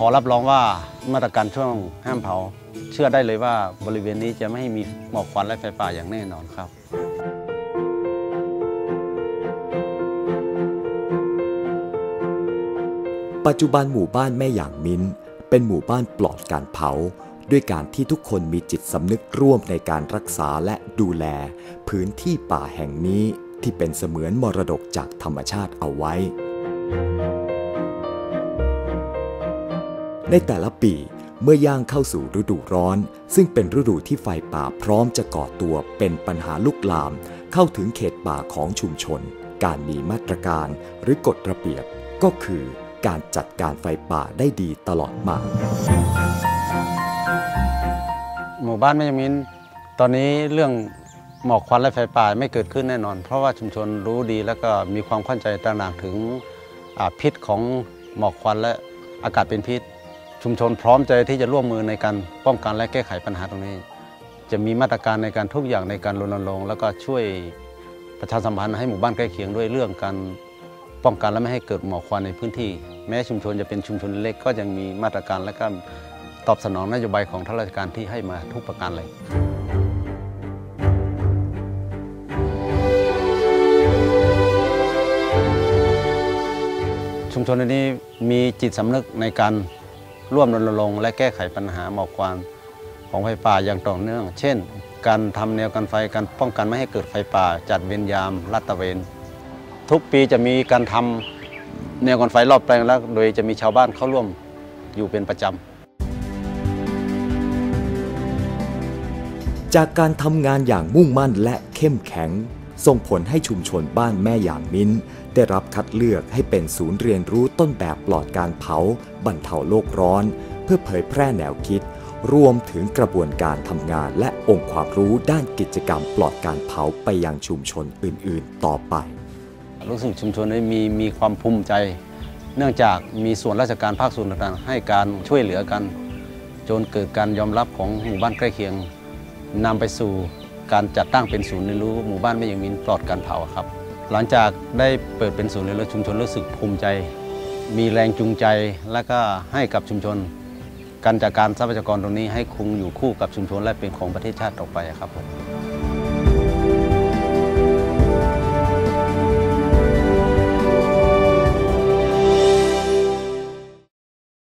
ขอรับรองว่ามาตรการช่วงห้ามเผา เชื่อได้เลยว่าบริเวณนี้จะไม่มีหมอกควันและไฟป่าอย่างแน่นอนครับปัจจุบันหมู่บ้านแม่อย่างมิ้น เป็นหมู่บ้านปลอดการเผา ด้วยการที่ทุกคนมีจิตสำนึกร่วมในการรักษาและดูแล พื้นที่ป่าแห่งนี้ที่เป็นเสมือนมรดกจากธรรมชาติเอาไว้ ในแต่ละปีเมื่อย่างเข้าสู่ฤดูร้อน ซึ่งเป็นฤดูที่ไฟป่าพร้อมจะก่อตัวเป็นปัญหาลุกลาม เข้าถึงเขตป่าของชุมชน การมีมาตรการหรือกฎระเบียบ ก็คือการจัดการไฟป่าได้ดีตลอดมา หมู่บ้านแม่ยมินตอนนี้เรื่องหมอกควันและไฟป่าไม่เกิดขึ้นแน่นอน เพราะว่าชุมชนรู้ดีแล้วก็มีความเข้าใจตระหนักถึงพิษของหมอกควันและอากาศเป็นพิษ ชุมชนพร้อมใจที่จะร่วมมือในการป้องกันและแก้ไขปัญหาตรงนี้ จะมีมาตรการในการทุกอย่างในการรณรงค์แล้วก็ช่วยประชาสัมพันธ์ให้หมู่บ้านใกล้เคียงด้วยเรื่องการป้องกันและไม่ให้เกิดหมอกควันในพื้นที่ แม้ชุมชนจะเป็นชุมชนเล็กก็ยังมีมาตรการและก็ตอบสนองนโยบายของทางราชการที่ให้มาทุกประการเลยชุมชนนี้มีจิตสำนึกในการ ร่วมรณรงค์และแก้ไขปัญหาหมอกควันของไฟป่าอย่างต่อเนื่อง เช่น การทำแนวกันไฟการป้องกันไม่ให้เกิดไฟป่า จัดเวรยามลาดตระเวน ทุกปีจะมีการทำแนวกันไฟรอบแปลงแล้วโดยจะมีชาวบ้านเข้าร่วมอยู่เป็นประจำจากการทำงานอย่างมุ่งมั่นและเข้มแข็ง ส่งผลให้ชุมชนบ้านแม่ยางมิ้น ได้รับคัดเลือกให้เป็นศูนย์เรียนรู้ต้นแบบปลอดการเผา บรรเทาโลกร้อน เพื่อเผยแพร่แนวคิด รวมถึงกระบวนการทำงานและองค์ความรู้ด้านกิจกรรมปลอดการเผาไปยังชุมชนอื่น ๆ ต่อไป รู้สึกชุมชนนี้มีมีความภูมิใจ เนื่องจากมีส่วนราชการภาคส่วนต่างๆ ให้การช่วยเหลือกัน จนเกิดการยอมรับของหมู่บ้านใกล้เคียงนำไปสู่ การจัดตั้งเป็นศูนย์เรียนรู้หมู่บ้านไม่ยังมินปลอดการเผาครับ หลังจากได้เปิดเป็นศูนย์เรียนรู้ชุมชนรู้สึกภูมิใจ มีแรงจูงใจ และก็ให้กับชุมชน การจัดการทรัพยากรตรงนี้ให้คงอยู่คู่กับชุมชนและเป็นของประเทศชาติต่อไปครับผม